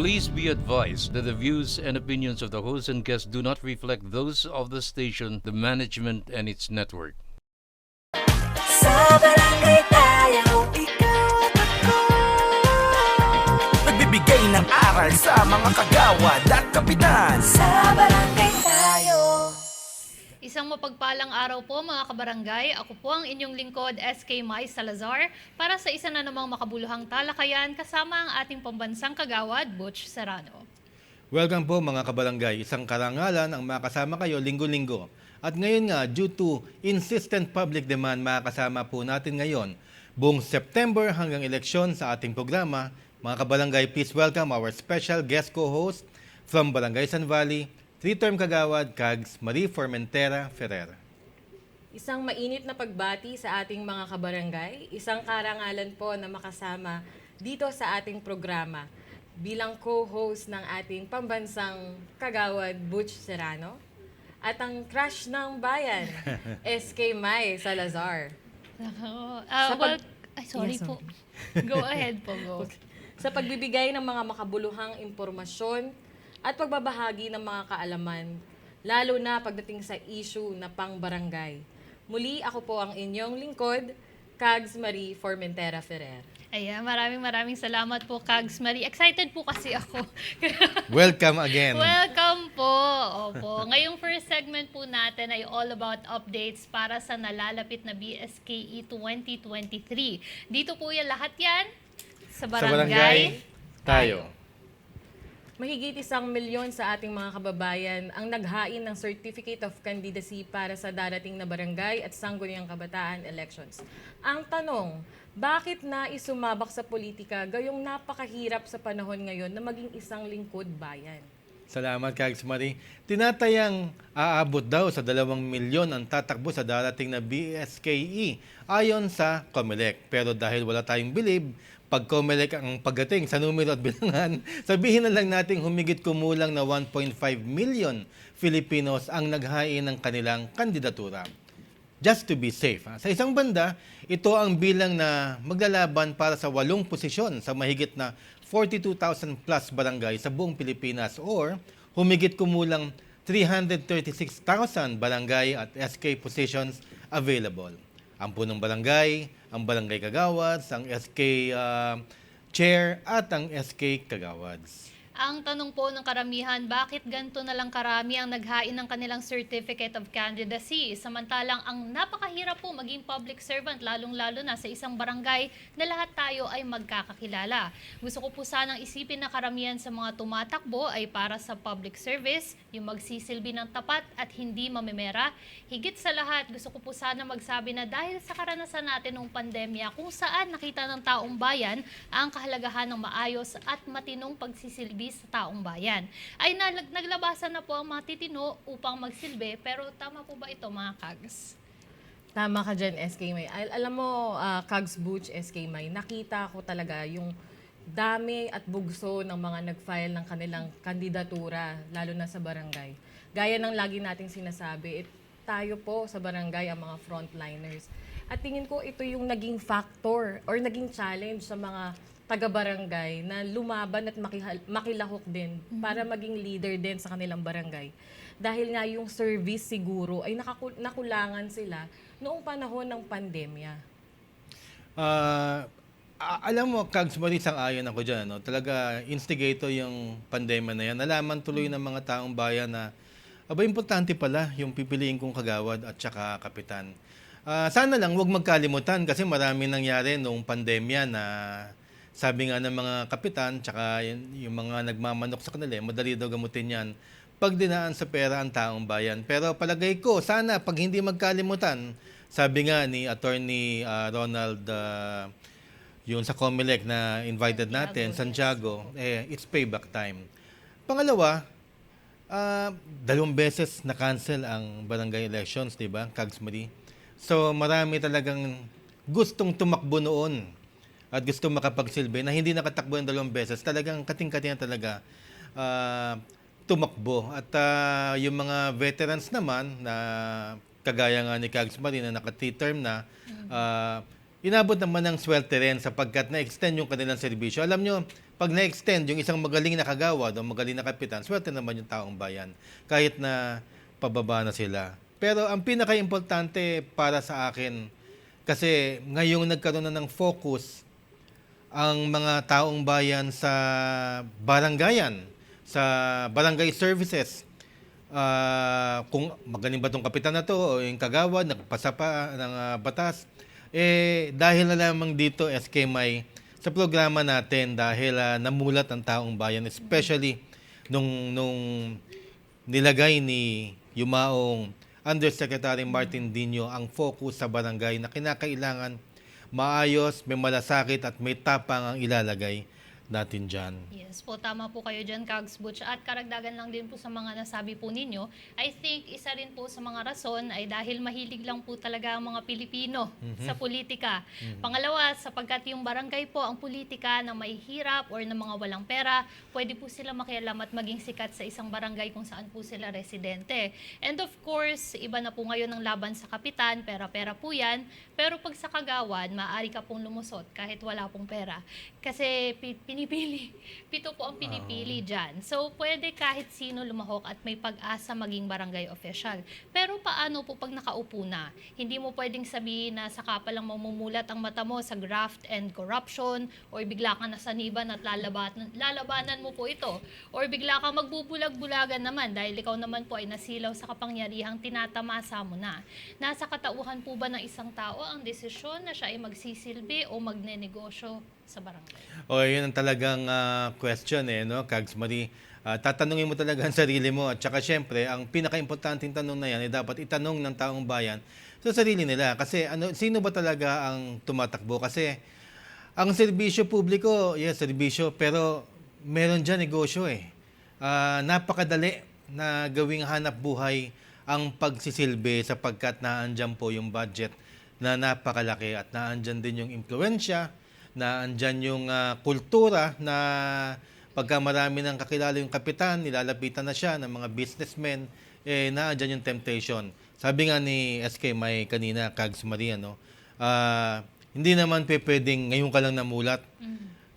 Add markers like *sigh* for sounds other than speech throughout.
Please be advised that the views and opinions of the host and guests do not reflect those of the station, the management, and its network. Sa barangay tayo, ikaw at ako Nagbibigay ng aral sa mga kagawad at kapitan Sa barangay tayo Isang mapagpalang araw po mga kabarangay. Ako po ang inyong lingkod SK Mai Salazar para sa isa na namang makabuluhang talakayan kasama ang ating pambansang kagawad Butch Serrano. Welcome po mga kabarangay. Isang karangalan ang makasama kayo linggo-linggo. At ngayon nga, due to insistent public demand, makakasama po natin ngayon buong September hanggang eleksyon sa ating programa. Mga kabarangay, please welcome our special guest co-host from Barangay San Valley, three-term kagawad Kags Marie Formentera Ferrer. Isang mainit na pagbati sa ating mga kabarangay, isang karangalan po na makasama dito sa ating programa bilang co-host ng ating pambansang kagawad Butch Serrano at ang crush ng bayan, *laughs* SK Mai Salazar. Ah, Sa pag- well, ay, sorry Yes, po. Go ahead po, go. *laughs* Sa pagbibigay ng mga makabuluhang impormasyon at pagbabahagi ng mga kaalaman, lalo na pagdating sa issue na pang-barangay. Muli ako po ang inyong lingkod, Kags Marie Formentera Ferrer. Ayan, maraming maraming salamat po, Kags Marie. Excited po kasi ako. *laughs* Welcome again. Welcome po. Opo. Ngayong first segment po natin ay all about updates para sa nalalapit na BSKE 2023. Dito po yan lahat yan sa Sa barangay. barangay, tayo. Mahigit isang milyon sa ating mga kababayan ang naghain ng Certificate of Candidacy para sa darating na barangay at sangguniang kabataan elections. Ang tanong, bakit na isumabak sa politika gayong napakahirap sa panahon ngayon na maging isang lingkod bayan? Salamat, Kags Marie. Tinatayang aabot daw sa dalawang milyon ang tatakbo sa darating na BSKE ayon sa COMELEC. Pero dahil wala tayong believe, pag COMELEC ang pagdating sa numero at bilangan, *laughs* sabihin na lang natin humigit kumulang na 1.5 million Filipinos ang naghain ng kanilang kandidatura just to be safe. Sa isang banda, ito ang bilang na maglalaban para sa walong posisyon sa mahigit na 42,000 plus barangay sa buong Pilipinas or humigit kumulang 336,000 barangay at SK positions available. Ang punong barangay, ang barangay kagawads, ang SK ah, chair at ang SK kagawads. Ang tanong po ng karamihan, bakit ganito na lang karami ang naghain ng kanilang Certificate of Candidacy? Samantalang ang napakahirap po maging public servant, lalong-lalo na sa isang barangay na lahat tayo ay magkakakilala. Gusto ko po sanang isipin na karamihan sa mga tumatakbo ay para sa public service, yung magsisilbi ng tapat at hindi mamemera. Higit sa lahat, gusto ko po sana magsabi na dahil sa karanasan natin ng pandemya, kung saan nakita ng taong bayan ang kahalagahan ng maayos at matinong pagsisilbi sa taong bayan. Ay nalag- naglabasan na po ang mga titino upang magsilbi, pero tama po ba ito mga kags? Tama ka dyan, SK May. Al- alam mo, ah, Kags Butch, SK May, nakita ko talaga yung dami at bugso ng mga nag-file ng kanilang kandidatura, lalo na sa barangay. Gaya ng lagi nating sinasabi, it, tayo po sa barangay ang mga frontliners. At tingin ko ito yung naging factor or naging challenge sa mga taga-barangay na lumaban at makihal- makilahok din para maging leader din sa kanilang barangay. Dahil nga yung service siguro ay nakaku- nakulangan sila noong panahon ng pandemya. Ah, a- alam mo, Kags Marie, sang-ayon ako dyan. No? Talaga, instigator yung pandemya na yan. Nalaman tuloy ng mga taong bayan na aba, importante pala yung pipiliin kong kagawad at saka kapitan. Ah, sana lang wag magkalimutan kasi marami nangyari noong pandemya na sabi nga ng mga kapitan tsaka yung, yung mga nagmamanok sa kanila, eh, madali daw gamutin yan pag dinaan sa pera ang taong bayan. Pero palagay ko, sana pag hindi magkalimutan, sabi nga ni Attorney ah, Ronald ah, yung sa Comelec na invited natin, Santiago, eh, it's payback time. Pangalawa, ah, dalawang beses na-cancel ang barangay elections, di ba, Kags Marie? So marami talagang gustong tumakbo noon at gusto makapagsilbi na hindi nakatakbo ng dalawang beses. Talagang kating-kating talaga ah, tumakbo. At ah, yung mga veterans naman na kagaya nga ni Kags Marie na naka-term na, ah, inabot naman ng swerte rin sapagkat na-extend yung kanilang serbisyo. Alam nyo, pag na-extend yung isang magaling na kagawad o magaling na kapitan, swerte naman yung taong bayan. Kahit na pababa na sila. Pero ang pinaka-importante para sa akin, kasi ngayong nagkaroon na ng focus ang mga taong bayan sa barangayan, sa barangay services. Ah, kung magaling ba tong kapitan na to o yung kagawad, nagpasa pa ng ah, batas, eh dahil na lamang dito SK May sa programa natin dahil ah, namulat ang taong bayan especially nung nung nilagay ni Yumaong Undersecretary Martin Dino ang focus sa barangay na kinakailangan maayos, may malasakit at may tapang ang ilalagay natin dyan. Yes po, tama po kayo dyan, Kags Butch. At karagdagan lang din po sa mga nasabi po ninyo, I think isa rin po sa mga rason ay dahil mahilig lang po talaga ang mga Pilipino sa politika. Pangalawa, sapagkat yung barangay po ang politika na may hirap or ng mga walang pera, pwede po sila makialam at maging sikat sa isang barangay kung saan po sila residente. And of course, iba na po ngayon ang laban sa kapitan, pera-pera po yan. Pero pag sa kagawad, maaari ka pong lumusot kahit wala pong pera. Kasi pi- pinipili, pito po ang pinipili dyan. So, pwede kahit sino lumahok at may pag-asa maging barangay official. Pero paano po pag nakaupo na? Hindi mo pwedeng sabihin na saka pa lang mamumulat ang mata mo sa graft and corruption or bigla ka nasaniban at lalabanan, lalabanan mo po ito. Or bigla ka magbubulag-bulagan naman dahil ikaw naman po ay nasilaw sa kapangyarihang tinatamasa mo na. Nasa katauhan po ba ng isang tao ang desisyon na siya ay magsisilbi o magnenegosyo sa barangay? O, yun ang talagang ah, question eh, no, Kags Marie. Ah, tatanungin mo talaga ang *laughs* sarili mo. At saka syempre, ang pinaka-importanting tanong na yan ay dapat itanong ng taong bayan sa sarili nila. Kasi ano, sino ba talaga ang tumatakbo? Kasi ang serbisyo publiko, yes, serbisyo, pero meron dyan negosyo eh. Ah, napakadali na gawing hanap buhay ang pagsisilbi sapagkat naandyan po yung budget na napakalaki at naandyan din yung impluensya, naandyan yung ah, kultura na pagka marami ng kakilala yung kapitan, nilalapitan na siya ng mga businessmen, eh naandyan yung temptation. Sabi nga ni SK May kanina, Kags Maria, no? ah, hindi naman pe pwedeng ngayon ka lang namulat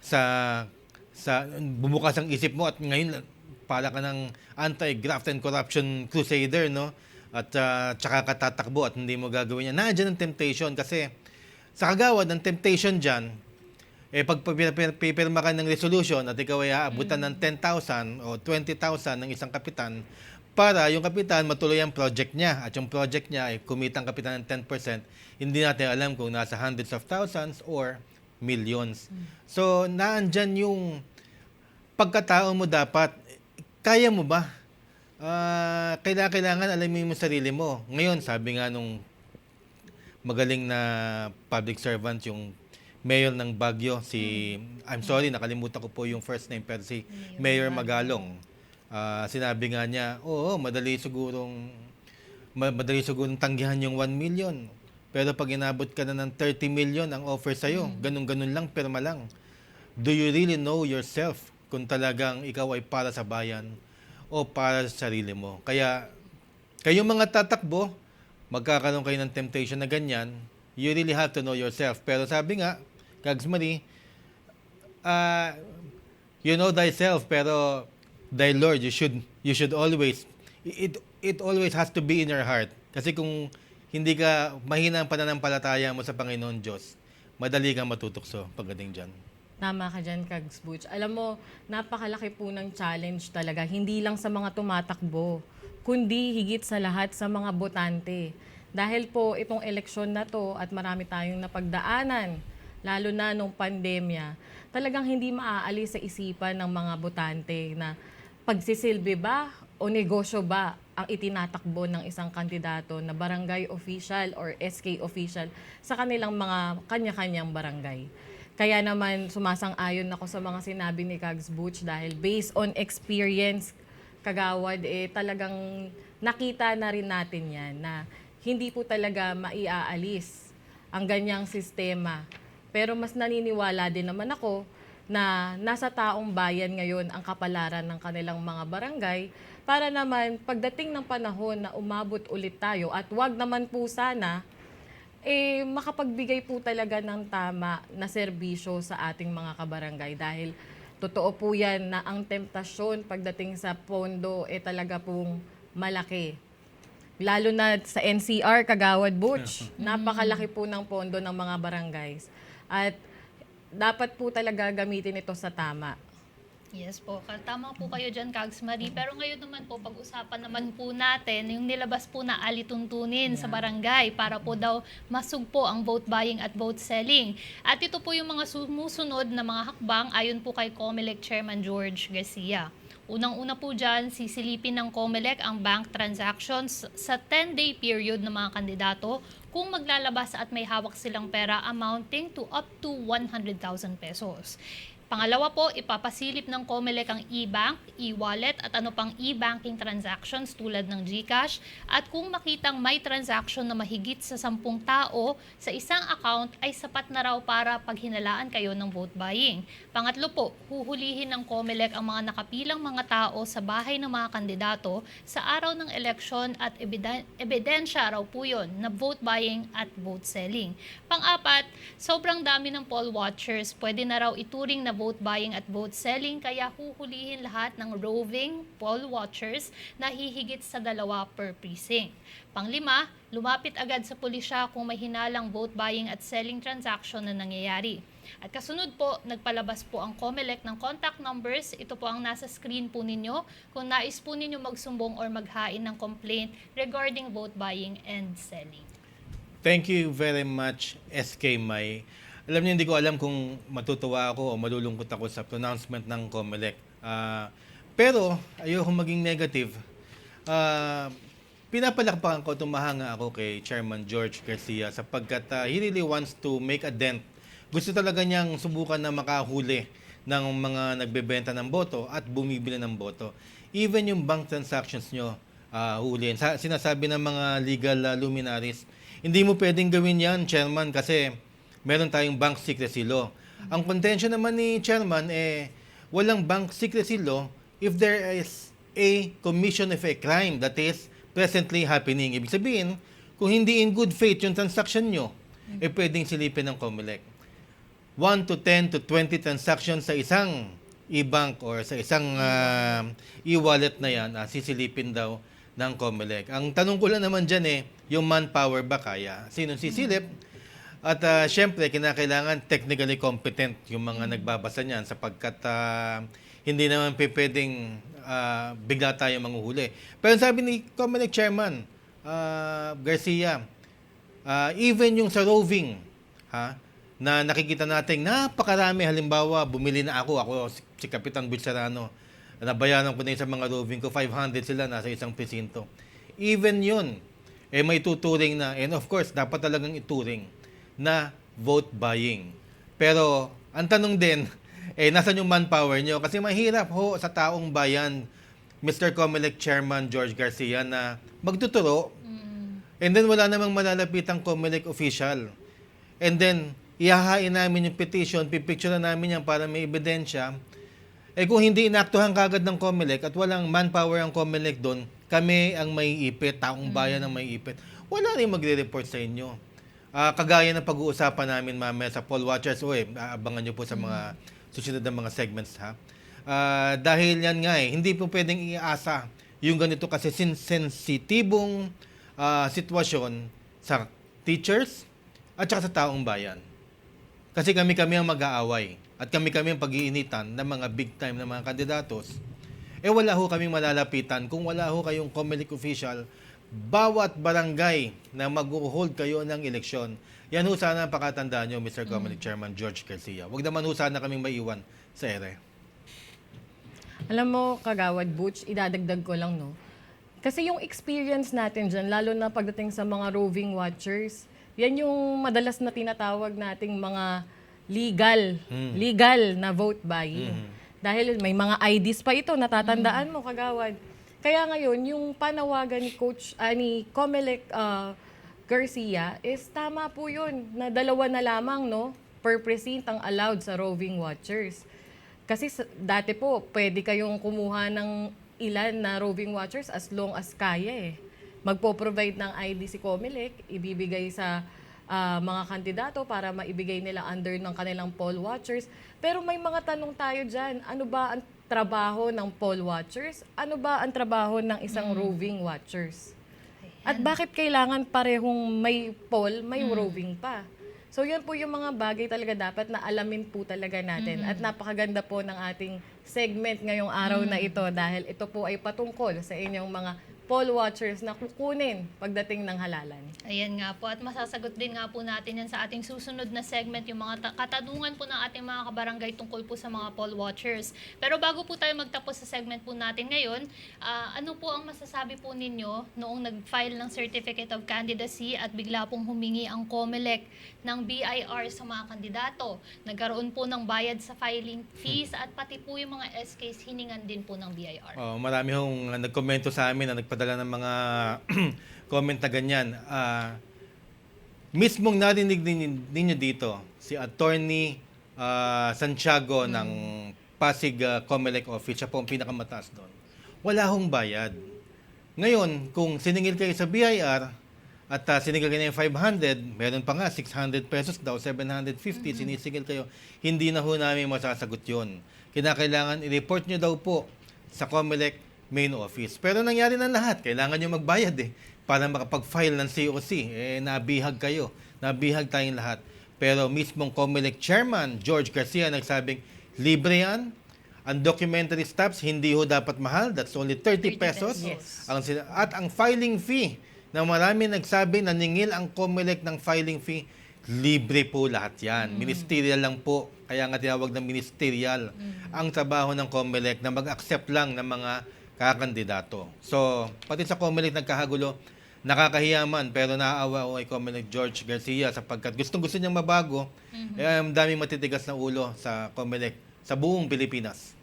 sa sa bumukas ang isip mo at ngayon para ka ng anti-graft and corruption crusader no at ah, tsaka ka tatakbo at hindi mo gagawin yan. Nandiyan ang temptation kasi sa kagawad ng temptation diyan eh pag pipirma ka ng resolution at ikaw ay aabutan ng 10,000 o 20,000 ng isang kapitan para yung kapitan matuloy ang project niya at yung project niya ay kumita ang kapitan ng 10%, hindi natin alam kung nasa hundreds of thousands or millions. So, naandyan yung pagkatao mo dapat, kaya mo ba? Ah, kailangan, kailangan alamin mo sarili mo. Ngayon, sabi nga nung magaling na public servant yung mayor ng Baguio, si, I'm sorry, nakalimutan ko po yung first name, pero si Mayor Magalong. Ah, sinabi nga niya, oo, madali sigurong, ma- madali sigurong tanggihan yung 1 million. Pero pag inabot ka na ng 30 million ang offer sa'yo, ganun-ganun lang, perma lang. Do you really know yourself kung talagang ikaw ay para sa bayan o para sa sarili mo? Kaya, kayong mga tatakbo, magkakaroon kayo ng temptation na ganyan, you really have to know yourself. Pero sabi nga, Gags Marie, ah, you know thyself, pero thy Lord, you should, you should always, it, it always has to be in your heart. Kasi kung hindi ka mahina ang pananampalataya mo sa Panginoon Diyos, madali kang matutukso pagdating dyan. Tama ka dyan, Kags Butch. Alam mo, napakalaki po ng challenge talaga. Hindi lang sa mga tumatakbo, kundi higit sa lahat sa mga botante. Dahil po itong eleksyon na to at marami tayong napagdaanan, lalo na nung pandemya, talagang hindi maaalis sa isipan ng mga botante na pagsisilbi ba o negosyo ba ang itinatakbo ng isang kandidato na barangay official or SK official sa kanilang mga kanya-kanyang barangay. Kaya naman sumasang-ayon ako sa mga sinabi ni Kags Butch dahil based on experience, kagawad, eh talagang nakita na rin natin yan na hindi po talaga maiaalis ang ganyang sistema. Pero mas naniniwala din naman ako na nasa taong bayan ngayon ang kapalaran ng kanilang mga barangay para naman pagdating ng panahon na umabot ulit tayo at wag naman po sana eh makapagbigay po talaga ng tama na serbisyo sa ating mga kabarangay dahil totoo po yan na ang temptasyon pagdating sa pondo eh talaga pong malaki. Lalo na sa NCR, Kagawad Butch. Napakalaki po ng pondo ng mga barangays. At dapat po talaga gamitin ito sa tama. Yes po, tama po kayo dyan, Kags Marie. Pero ngayon naman po, pag-usapan naman po natin yung nilabas po na alituntunin sa barangay para po daw masugpo ang vote buying at vote selling. At ito po yung mga sumusunod na mga hakbang ayon po kay COMELEC Chairman George Garcia. Unang-una po dyan, sisilipin ng COMELEC ang bank transactions sa 10-day period ng mga kandidato kung maglalabas at may hawak silang pera amounting to up to 100,000 pesos. Pangalawa po, ipapasilip ng COMELEC ang e-bank, e-wallet at ano pang e-banking transactions tulad ng GCash at kung makitang may transaction na mahigit sa 10 tao sa isang account ay sapat na raw para paghinalaan kayo ng vote buying. Pangatlo po, huhulihin ng COMELEC ang mga nakapilang mga tao sa bahay ng mga kandidato sa araw ng eleksyon at ebiden- ebidensya raw po yun na vote buying at vote selling. Pang-apat, sobrang dami ng poll watchers, pwede na raw ituring na vote buying at vote selling kaya huhulihin lahat ng roving poll watchers na hihigit sa dalawa per precinct. Panglima, lumapit agad sa pulisya kung may hinalang vote buying at selling transaction na nangyayari. At kasunod po, nagpalabas po ang COMELEC ng contact numbers. Ito po ang nasa screen po ninyo kung nais po ninyo magsumbong or maghain ng complaint regarding vote buying and selling. Thank you very much, SK May. Alam niyo, hindi ko alam kung matutuwa ako o malulungkot ako sa pronouncement ng COMELEC. Ah, pero, ayoko maging negative. Ah, pinapalakpakan ko, tumahanga ako kay Chairman George Garcia sapagkat ah, he really wants to make a dent. Gusto talaga niyang subukan na makahuli ng mga nagbebenta ng boto at bumibili ng boto. Even yung bank transactions nyo, uh, huliin. Sa, sinasabi ng mga legal ah, luminaries, hindi mo pwedeng gawin yan, Chairman, kasi meron tayong bank secrecy law. Ang contention naman ni Chairman, eh, walang bank secrecy law if there is a commission of a crime that is presently happening. Ibig sabihin, kung hindi in good faith yung transaction nyo, eh pwedeng silipin ng COMELEC. 1 to 10 to 20 transactions sa isang e-bank or sa isang ah, e-wallet na yan, ah, sisilipin daw ng COMELEC. Ang tanong ko lang naman dyan eh, yung manpower ba kaya? Sinong sisilip? At ah, syempre, kinakailangan technically competent yung mga nagbabasa niyan sapagkat ah, hindi naman pwedeng ah, bigla tayo manguhuli. Pero sabi ni COMELEC Chairman ah, Garcia, ah, even yung sa roving, ha, na nakikita natin napakarami. Halimbawa bumili na ako. Ako si, Kapitan Butcherano nabayaran ko na yun sa mga roving ko. 500 sila nasa isang presinto. Even yun eh may tuturing na. And of course dapat talagang ituring na vote buying pero ang tanong din *laughs* eh nasan yung manpower nyo kasi mahirap ho sa taong bayan Mr. Comelec Chairman George Garcia na magtuturo And then wala namang malalapitang COMELEC official. And then, ihahain namin yung petition, pipicture na namin yan para may ebidensya. Eh kung hindi inaktuhan kagad ng COMELEC at walang manpower ang COMELEC doon, kami ang may ipit, taong bayan ang may ipit. Wala rin magre-report sa inyo. Ah, kagaya ng pag-uusapan namin mamaya sa poll watchers, uy, abangan nyo po sa mga susunod na mga segments ha. Ah, dahil yan nga eh, hindi po pwedeng iasa yung ganito kasi sensitibong ah, sitwasyon sa teachers at saka sa taong bayan. Kasi kami-kami ang mag-aaway at kami-kami ang pag-iinitan ng mga big time na mga kandidatos. Eh wala ho kaming malalapitan kung wala ho kayong COMELEC official bawat barangay na mag-hold kayo ng eleksyon. Yan ho sana ang pakatandaan nyo, Mr. COMELEC Chairman George Garcia. Huwag naman ho sana kaming maiwan sa ere. Alam mo, Kagawad Butch, idadagdag ko lang, no? Kasi yung experience natin dyan, lalo na pagdating sa mga roving watchers, yan yung madalas na tinatawag nating mga legal, legal na vote buying. Dahil may mga IDs pa ito, natatandaan mo, Kagawad. Kaya ngayon, yung panawagan ni Coach, ah, ni Comelec ah, Garcia is tama po yun, na dalawa na lamang, no? Per precinct ang allowed sa roving watchers. Kasi dati po, pwede kayong kumuha ng ilan na roving watchers as long as kaya eh. Magpo-provide ng ID si Comelec, ibibigay sa ah, mga kandidato para maibigay nila under ng kanilang poll watchers. Pero may mga tanong tayo dyan. Ano ba ang trabaho ng poll watchers? Ano ba ang trabaho ng isang roving watchers? At bakit kailangan parehong may poll, may roving pa? So yun po yung mga bagay talaga dapat na alamin po talaga natin. At napakaganda po ng ating segment ngayong araw na ito dahil ito po ay patungkol sa inyong mga poll watchers na kukunin pagdating ng halalan. Ayan nga po. At masasagot din nga po natin yan sa ating susunod na segment, yung mga ta- katanungan po ng ating mga kabarangay tungkol po sa mga poll watchers. Pero bago po tayo magtapos sa segment po natin ngayon, ah, ano po ang masasabi po ninyo noong nag-file ng Certificate of Candidacy at bigla pong humingi ang COMELEC ng BIR sa mga kandidato? Nagkaroon po ng bayad sa filing fees at pati po yung mga SKs hiningan din po ng BIR. Oh, marami hong uh, nagkomento sa amin na nagpadala ng mga *clears throat* comment na ganyan. Ah, mismong narinig ninyo, ninyo dito, si Attorney ah, Santiago ng Pasig ah, Comelec Office, siya po ang pinakamataas doon. Wala hong bayad. Ngayon, kung siningil kayo sa BIR, at uh, siningil kayo ng 500, meron pa nga 600 pesos daw, 750, sinisingil kayo, hindi na ho namin masasagot yun. Kinakailangan i-report nyo daw po sa Comelec main office. Pero nangyari na lahat, kailangan nyo magbayad eh, para makapag-file ng COC. Eh, nabihag kayo, nabihag tayong lahat. Pero mismong Comelec chairman, George Garcia, nagsabing, libre yan, ang documentary stamps, hindi ho dapat mahal. That's only 30 pesos. Yes. Ang sina- at ang filing fee, na marami nagsabi na ningil ang COMELEC ng filing fee, libre po lahat yan. Ministerial lang po. Kaya nga tinawag na ministerial ang trabaho ng COMELEC na mag-accept lang ng mga kakandidato. So, pati sa COMELEC nagkahagulo, nakakahiya man, pero naaawa ako kay COMELEC George Garcia sapagkat gustong gusto niyang mabago, eh, ang daming matitigas na ulo sa COMELEC sa buong Pilipinas.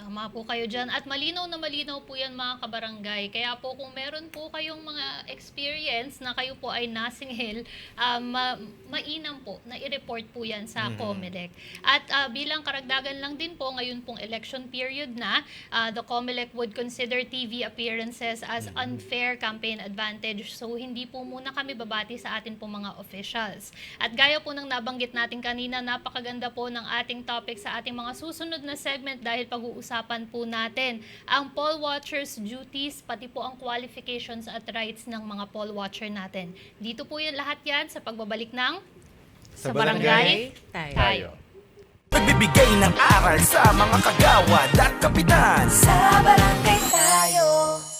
Tama po kayo dyan. At malinaw na malinaw po yan mga kabarangay. Kaya po kung meron po kayong mga experience na kayo po ay nasingil, ah, ma- mainam po na i-report po yan sa COMELEC. At ah, bilang karagdagan lang din po, ngayon pong election period na, ah, the COMELEC would consider TV appearances as unfair campaign advantage. So hindi po muna kami babati sa atin po mga officials. At gaya po ng nabanggit natin kanina, napakaganda po ng ating topic sa ating mga susunod na segment dahil pag-uusapan po natin ang poll watchers duties, pati po ang qualifications at rights ng mga poll watcher natin. Dito po yan lahat yan sa pagbabalik ng Sa Barangay tayo. Tayo. Nagbibigay ng aral sa mga kagawad at kapitan Sa barangay tayo